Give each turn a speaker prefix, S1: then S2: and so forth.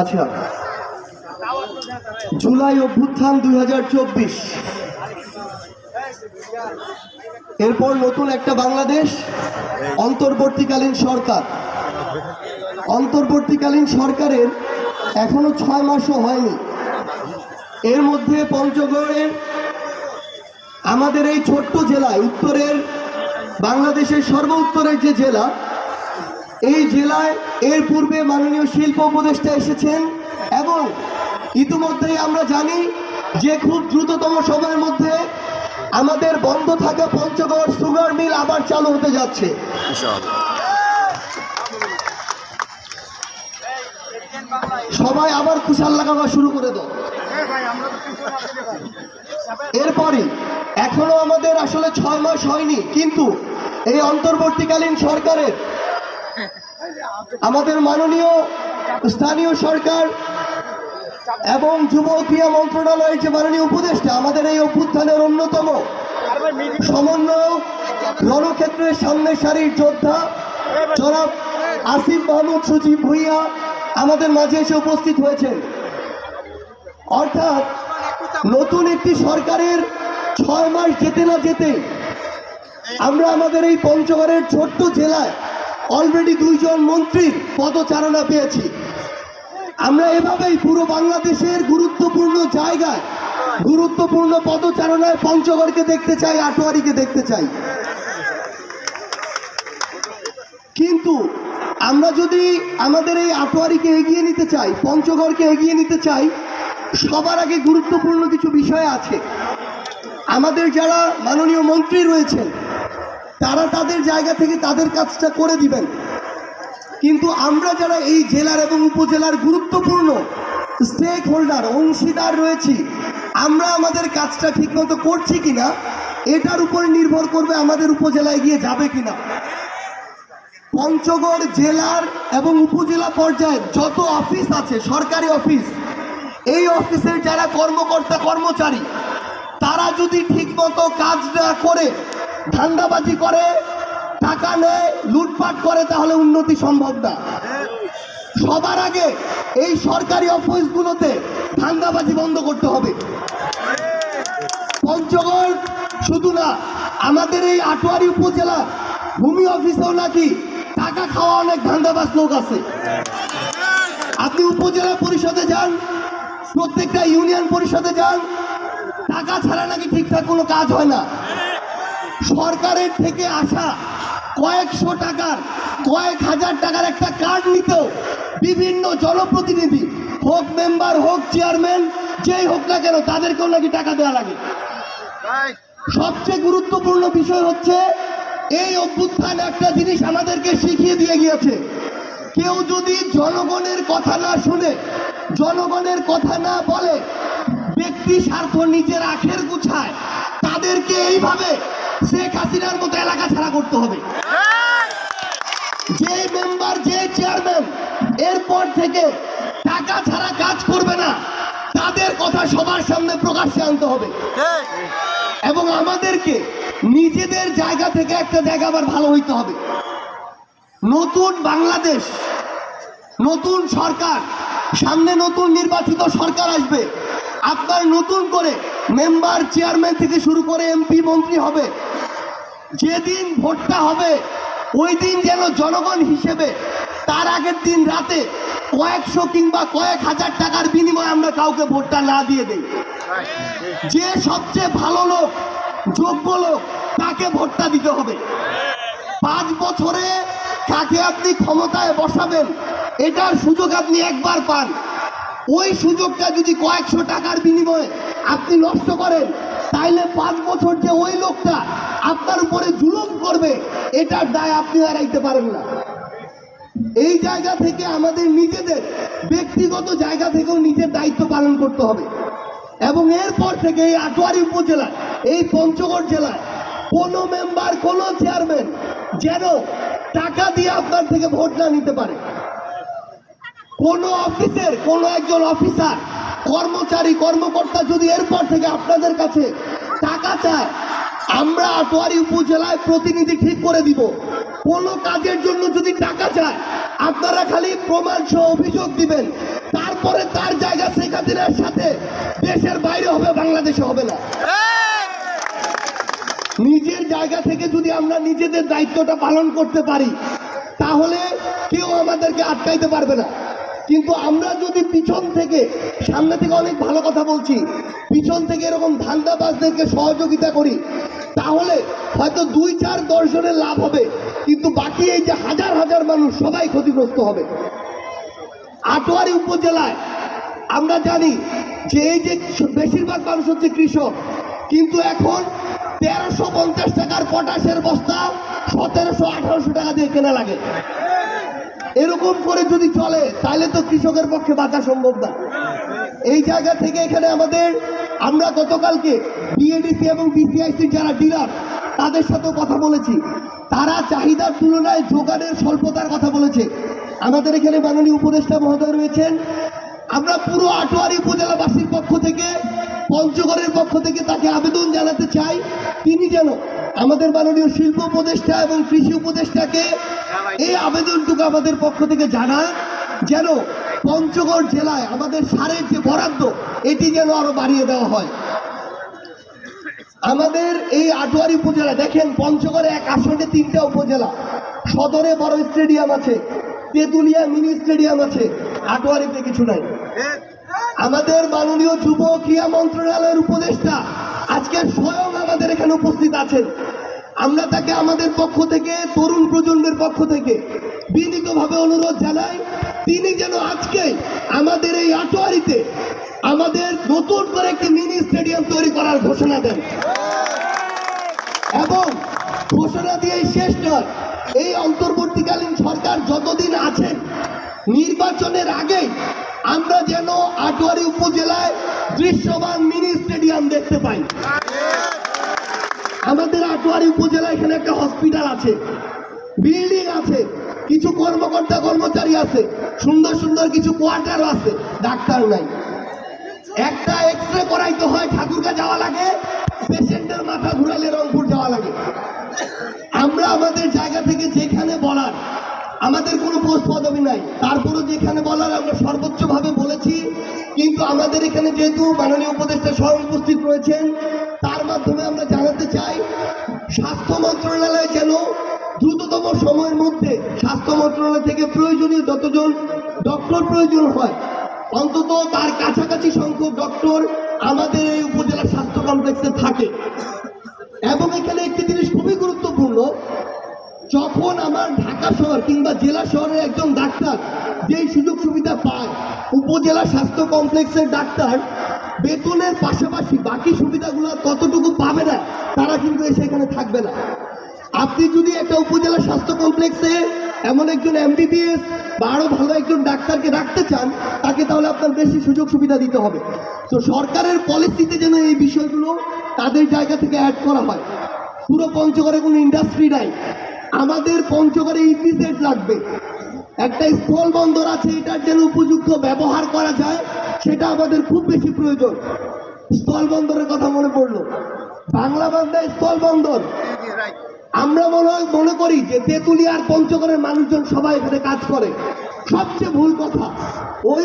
S1: আচ্ছা। জুলাই অভ্যুত্থান দুই হাজার চব্বিশ। এরপর নতুন একটা বাংলাদেশ, অন্তর্বর্তীকালীন সরকার। অন্তর্বর্তীকালীন সরকারের এখনও ছয় মাসও হয়নি। এর মধ্যে পঞ্চগড়ের, আমাদের এই ছোট্ট জেলায় উত্তরের, বাংলাদেশের সর্ব উত্তরের যে জেলা এই জেলায় এর পূর্বে মাননীয় শিল্প উপদেষ্টা এসেছেন এবং ইতিমধ্যেই আমরা জানি যে খুব দ্রুততম সময়ের মধ্যে আমাদের বন্ধ থাকা পঞ্চগড় সুগার মিল আবার চালু হতে যাচ্ছে। সবাই আবার কুশাল লাগানো শুরু করে দাও। এরপরে এখনও আমাদের আসলে ছয় মাস হয়নি, কিন্তু এই অন্তর্বর্তীকালীন সরকারের আমাদের মাননীয় স্থানীয় সরকার এবং যুব ক্রিয়া মন্ত্রণালয়ের যে মাননীয় উপদেষ্টা, আমাদের এই অভ্যুত্থানের অন্যতম সমন্বয় রণক্ষেত্রের সামনে সারির যোদ্ধা, জনাব আসিফ মাহমুদ সচিব ভুইয়া আমাদের মাঝে এসে উপস্থিত হয়েছেন। অর্থাৎ নতুন একটি সরকারের ছয় মাস যেতে না যেতে আমরা আমাদের এই পঞ্চগড়ের ছোট্ট জেলায় অলরেডি দুইজন মন্ত্রীর পদচারণা পেয়েছি। আমরা এভাবেই পুরো বাংলাদেশের গুরুত্বপূর্ণ জায়গায়, গুরুত্বপূর্ণ পদচারণায় পঞ্চগড়কে দেখতে চাই, আটোয়ারিকে দেখতে চাই। কিন্তু আমরা যদি আমাদের এই আটোয়ারিকে এগিয়ে নিতে চাই, পঞ্চগড়কে এগিয়ে নিতে চাই, সবার আগে গুরুত্বপূর্ণ কিছু বিষয় আছে। আমাদের যারা মাননীয় মন্ত্রী রয়েছেন তারা তাদের জায়গা থেকে তাদের কাজটা করে দিবেন। কিন্তু আমরা যারা এই জেলার এবং উপজেলার গুরুত্বপূর্ণ স্টেক হোল্ডার অংশীদার রয়েছি, আমরা আমাদের কাজটা ঠিকমতো করছি কিনা, এটার উপর নির্ভর করবে আমাদের উপজেলায় গিয়ে যাবে কিনা। পঞ্চগড় জেলার এবং উপজেলা পর্যায়ে যত অফিস আছে, সরকারি অফিস, এই অফিসের যারা কর্মকর্তা কর্মচারী তারা যদি ঠিকমতো কাজ না করে ধান্দাবাজি করে, টাকা নেয়, লুটপাট করে, তাহলে উন্নতি সম্ভব না। সবার আগে এই সরকারি অফিসগুলোতে ধান্দাবাজি বন্ধ করতে হবে। পঞ্চগড় শুধু না, আমাদের এই আটোয়ারি উপজেলা ভূমি অফিসেও নাকি টাকা খাওয়া অনেক ধান্দাবাজ লোক আছে। আপনি উপজেলা পরিষদে যান, প্রত্যেকটা ইউনিয়ন পরিষদে যান, টাকা ছাড়া নাকি ঠিকঠাক কোনো কাজ হয় না। সরকারের থেকে আসা কয়েকশো টাকার কয়েক হাজার টাকার একটা কার্ড নিতেও বিভিন্ন জনপ্রতিনিধি হোক মেম্বার হোক চেয়ারম্যান যেই হোক না কেন তাদেরকেও নাকি টাকা দেওয়া লাগে। সবচেয়ে গুরুত্বপূর্ণ বিষয় হচ্ছে এই অভ্যুত্থান একটা জিনিস আমাদেরকে শিখিয়ে দিয়ে গিয়েছে। কেউ যদি জনগণের কথা না শুনে জনগণের কথা না বলে ব্যক্তি স্বার্থ নিজের আখের গুছায় তাদেরকে এইভাবে শেখ হাসিনার মতো এলাকা ছাড়া করতে হবে। যে মেম্বার যে চেয়ারম্যান এরপর থেকে টাকা ছাড়া কাজ করবে না, তাদের কথা সবার সামনে প্রকাশ্যে আনতে হবে। এবং আমাদেরকে নিজেদের জায়গা থেকে একটা জায়গা আবার ভালো হইতে হবে। নতুন বাংলাদেশ, নতুন সরকার, সামনে নতুন নির্বাচিত সরকার আসবে। আপনার নতুন করে মেম্বার চেয়ারম্যান থেকে শুরু করে এমপি মন্ত্রী হবে। যেদিন ভোটটা হবে, ওই দিন যেন জনগণ হিসেবে তার আগের দিন রাতে কয়েকশো কিংবা কয়েক হাজার টাকার বিনিময়ে আমরা কাউকে ভোটটা না দিয়ে দিই। যে সবচেয়ে ভালো লোক, যোগ্য লোক, তাকে ভোটটা দিতে হবে। পাঁচ বছরে কাকে আপনি ক্ষমতায় বসাবেন, এটার সুযোগ আপনি একবার পান। ওই সুযোগটা যদি কয়েকশো টাকার বিনিময়ে আপনি নষ্ট করেন, তাইলে পাঁচ বছর যে ওই লোকটা আপনার উপরে জুলুম করবে, এটার দায় আপনি এড়াইতে পারেন না। এই জায়গা থেকে আমাদের নিজেদের, ব্যক্তিগত জায়গা থেকেও নিজের দায়িত্ব পালন করতে হবে। এবং এরপর থেকে এই আটোয়ারি উপজেলা এই পঞ্চগড় জেলায় কোনো মেম্বার কোনো চেয়ারম্যান যেন টাকা দিয়ে আপনার থেকে ভোট না নিতে পারে। কোনো অফিসের, কোনো একজন অফিসার, কর্মচারী, কর্মকর্তা যদি এরপর থেকে আপনাদের কাছে টাকা চায়, আমরা আটোয়ারি উপজেলায় প্রতিনিধি ঠিক করে দিব। কোনো কাজের জন্য যদি টাকা চায়, আপনারা খালি প্রমাণ সহ অভিযোগ দিবেন। তারপরে তার জায়গা শেখ হাসিনার সাথে দেশের বাইরে হবে, বাংলাদেশে হবে না। নিজের জায়গা থেকে যদি আমরা নিজেদের দায়িত্বটা পালন করতে পারি, তাহলে কেউ আমাদেরকে আটকাইতে পারবে না। কিন্তু আমরা যদি পিছন থেকে, সামনে থেকে অনেক ভালো কথা বলছি, পিছন থেকে এরকম ধান্দাবাজদেরকে সহযোগিতা করি, তাহলে হয়তো দুই চার দশ জনের লাভ হবে, কিন্তু বাকি এই যে হাজার হাজার মানুষ সবাই ক্ষতিগ্রস্ত হবে। আটোয়ারি উপজেলায় আমরা জানি যে এই যে বেশিরভাগ মানুষ হচ্ছে কৃষক, কিন্তু এখন তেরোশো পঞ্চাশ টাকার পটাশের বস্তা সতেরোশো আঠারোশো টাকা দিয়ে কেনা লাগে। এরকম করে যদি চলে, তাহলে তো কৃষকের পক্ষে বাঁচা সম্ভব না। এই জায়গা থেকে এখানে আমাদের, আমরা গতকালকে বিএডিসি এবং বিসিআইসি যারা ডিলার তাদের সাথেও কথা বলেছি। তারা চাহিদার তুলনায় যোগানের স্বল্পতার কথা বলেছে। আমাদের এখানে মাননীয় উপদেষ্টা মহোদয় রয়েছেন। আমরা পুরো আটোয়ারি উপজেলাবাসীর পক্ষ থেকে, পঞ্চগড়ের পক্ষ থেকে তাকে আবেদন জানাতে চাই। তিনি যেন আমাদের মাননীয় শিল্প উপদেষ্টা এবং কৃষি উপদেষ্টাকে এই আবেদনটুকু আমাদের পক্ষ থেকে জানান যেন পঞ্চগড় জেলায় আমাদের সারের যে বরাদ্দ, এটি যেন আরও বাড়িয়ে দেওয়া হয়। আমাদের এই আটোয়ারি উপজেলা দেখেন, পঞ্চগড়ে এক আসনে তিনটা উপজেলা। সদরে বড় স্টেডিয়াম আছে, তেঁতুলিয়া মিনি স্টেডিয়াম আছে, আটোয়ারিতে কিছু নাই। আমাদের মাননীয় যুব ক্রীড়া মন্ত্রণালয়ের উপদেষ্টা আজকে স্বয়ং আমাদের এখানে উপস্থিত আছেন। আমরা তাকে আমাদের পক্ষ থেকে, তরুণ প্রজন্মের পক্ষ থেকে বিনীতভাবে অনুরোধ জানাই, তিনি যেন আজকে আমাদের এই আটোয়ারিতে আমাদের নতুন করে একটি মিনি স্টেডিয়াম তৈরি করার ঘোষণা দেন। এবং ঘোষণা দিয়ে শেষ নয়, এই অন্তর্বর্তীকালীন সরকার যতদিন আছেন, নির্বাচনের আগেই আমরা যেন আটোয়ারি উপজেলায় দৃশ্যমান মিনি স্টেডিয়াম দেখতে পাই। আমাদের আটোয়ারি উপজেলা এখানে একটা হসপিটাল আছে বিল্ডিং আছে, কিছু কর্মকর্তা কর্মচারী আছে, সুন্দর সুন্দর কিছু কোয়ার্টারও আছে, ডাক্তার নাই। একটা এক্স রে করাইতে হয়, ঠাকুরকে যাওয়া লাগে পেশেন্টের মাথা ঘুরালে রংপুর যাওয়া লাগে। আমরা আমাদের জায়গা থেকে যেখানে বলার, আমাদের কোনো পোস্ট পদবি নাই। তারপরও যেখানে বলার আমরা সর্বোচ্চভাবে বলেছি কিন্তু আমাদের এখানে যেহেতু মাননীয় উপদেষ্টা স্বয়ং উপস্থিত রয়েছেন, তার মাধ্যমে আমরা জানাতে চাই, স্বাস্থ্য মন্ত্রণালয় যেন দ্রুততম সময়ের মধ্যে স্বাস্থ্য মন্ত্রণালয় থেকে প্রয়োজনীয় যতজন ডক্টর প্রয়োজন হয়, অন্তত তার কাছাকাছি সংখ্যক ডক্টর আমাদের এই উপজেলা স্বাস্থ্য কমপ্লেক্সে থাকে। এবং এখানে একটি জিনিস খুবই গুরুত্বপূর্ণ যখন আমার ঢাকা শহর কিংবা জেলা শহরের একজন ডাক্তার যেই সুযোগ সুবিধা পায়, উপজেলা স্বাস্থ্য কমপ্লেক্সের ডাক্তার বেতনের পাশাপাশি বাকি সুবিধাগুলো কতটুকু পাবে না, তারা কিন্তু এসে এখানে থাকবে না। আপনি যদি একটা উপজেলা স্বাস্থ্য কমপ্লেক্সে এমন একজন এমবিবিএস বা আরও ভালো একজন ডাক্তারকে রাখতে চান, তাকে তাহলে আপনার বেশি সুযোগ সুবিধা দিতে হবে। তো সরকারের পলিসিতে যেন এই বিষয়গুলো তাদের জায়গা থেকে অ্যাড করা হয়। পুরো পঞ্চগড়ে কোনো ইন্ডাস্ট্রি নাই। আমাদের পঞ্চগড়ে ইপিজেড লাগবে। একটা স্থল বন্দর আছে, এটার যেন উপযুক্ত ব্যবহার করা যায়, সেটা আমাদের খুব বেশি প্রয়োজন। স্থল বন্দরের কথা মনে পড়ল। বাংলা বান্ধায় স্থল বন্দর। আমরা মনে হয়, মনে করি যে তেঁতুলিয়া আর পঞ্চগড়ের মানুষজন সবাই এখানে কাজ করে। সবচেয়ে ভুল কথা, ওই